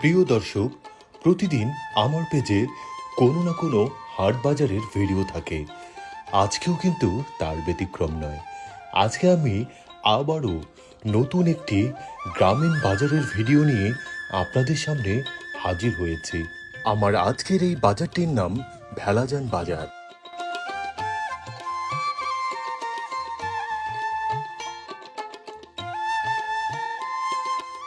প্রিয় দর্শক, প্রতিদিন আমার পেজে কোনো না কোনো হাট বাজারের ভিডিও থাকে। আজকেও কিন্তু তার ব্যতিক্রম নয়। আজকে আমি আবারও নতুন একটি গ্রামীণ বাজারের ভিডিও নিয়ে আপনাদের সামনে হাজির হয়েছি। আমার আজকের এই বাজারটির নাম ভেলাজান বাজার।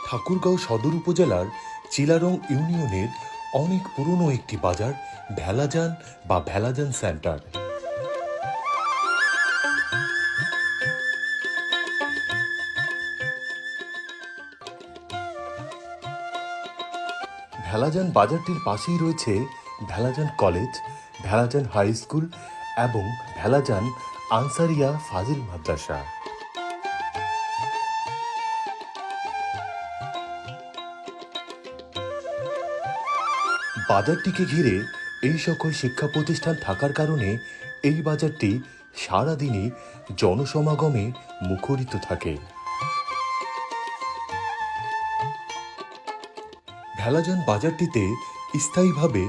ঠাকুরগাঁও সদর উপজেলার চিলারং ইউনিয়নের অনেক পুরনো একটি বাজার, ভেলাজান বা ভেলাজান সেন্টার। ভেলাজান বাজারটির পাশেই রয়েছে Bhelajan college, Bhelajan high school এবং ভেলাজান আনসারিয়া ফাজিল মাদ্রাসা। বাজারটিকে ঘিরে এই সকল শিক্ষা প্রতিষ্ঠান থাকার কারণে এই বাজারটি সারাদিনই জনসমাগমে মুখরিত থাকে। ভেলাজান বাজারটিতে স্থায়ীভাবে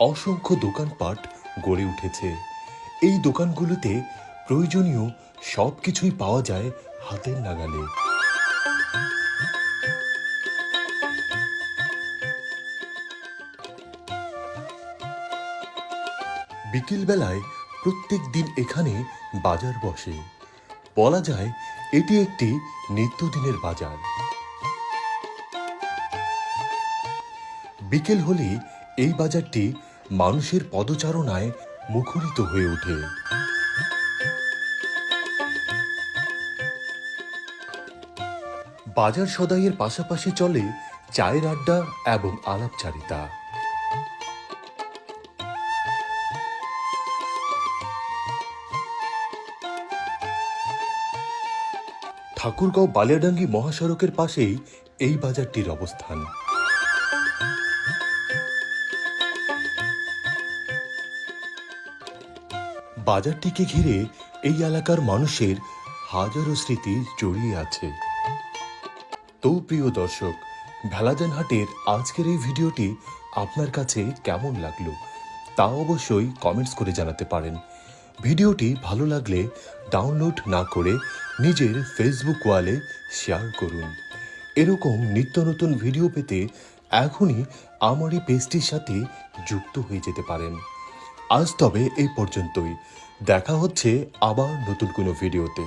অসংখ্য দোকানপাট গড়ে উঠেছে। এই দোকানগুলোতে প্রয়োজনীয় সব কিছুই পাওয়া যায় হাতের নাগালে। বিকেলবেলায় প্রত্যেক দিন এখানে বাজার বসে। বলা যায়, এটি একটি নিত্যদিনের বাজার। বিকেল হলে এই বাজারটি মানুষের পদচারণায় মুখরিত হয়ে ওঠে। বাজার সদাইয়ের পাশাপাশি চলে চায়ের আড্ডা এবং আলাপচারিতা। ঠাকুরগাঁও বালিয়াডাঙ্গি মহাসড়কের পাশেই এই বাজারটির অবস্থান। বাজারটিকে ঘিরে এই এলাকার মানুষের হাজারো স্মৃতি জড়িয়ে আছে। তো প্রিয় দর্শক ভেলাজান হাটের আজকের এই ভিডিওটি আপনার কাছে কেমন লাগল তা অবশ্যই কমেন্টস করে জানাতে পারেন। ভিডিওটি ভালো লাগলে ডাউনলোড না করে নিজের ফেসবুক ওয়ালে শেয়ার করুন। এরকম নিত্য নতুন ভিডিও পেতে এখনই আমার এই পেজটির সাথে যুক্ত হয়ে যেতে পারেন। আজ তবে এই পর্যন্তই। দেখা হচ্ছে আবার নতুন কোনো ভিডিওতে